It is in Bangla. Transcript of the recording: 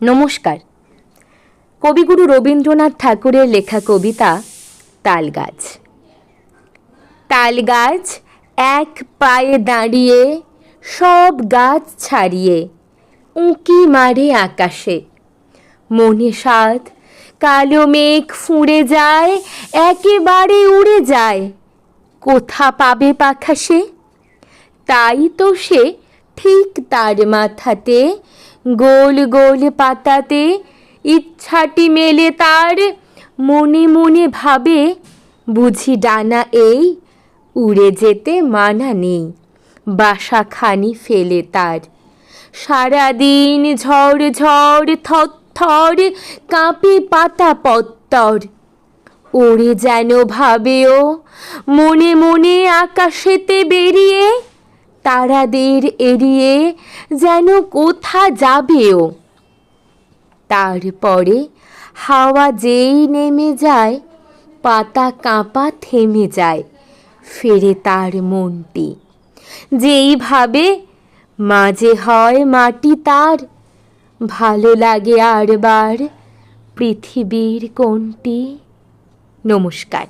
নমস্কার। কবিগুরু রবীন্দ্রনাথ ঠাকুরের লেখা কবিতা তালগাছ। তালগাছ এক পায়ে দাঁড়িয়ে, সব গাছ ছাড়িয়ে, উঁকি মারে আকাশে। মনে সাত কালো মেঘ ফুঁড়ে যায়, একেবারে উড়ে যায়। কোথা পাবে পাখা সে তাই তো সে ঠিক তার মাথাতে গোল গোল পাতাতে ইচ্ছাটি মেলে তার, মনে মনে ভাবে, বুঝি ডানা এই উড়ে যেতে মানা নেই, বাসাখানি ফেলে তার। সারাদিন ঝড় ঝড় থর কাঁপে পাতা পত্তর। ওরে যেন ভাবেও মনে মনে আকাশেতে বেরিয়ে তারাদের এড়িয়ে যেন কোথা যাবেও। তারপরে হাওয়া যেই নেমে যায়, পাতা কাঁপা থেমে যায়, ফেরে তার মনটি। যেইভাবে মাঝে হয় মাটি তার, ভালো লাগে আরবার পৃথিবীর কোনটি? নমস্কার।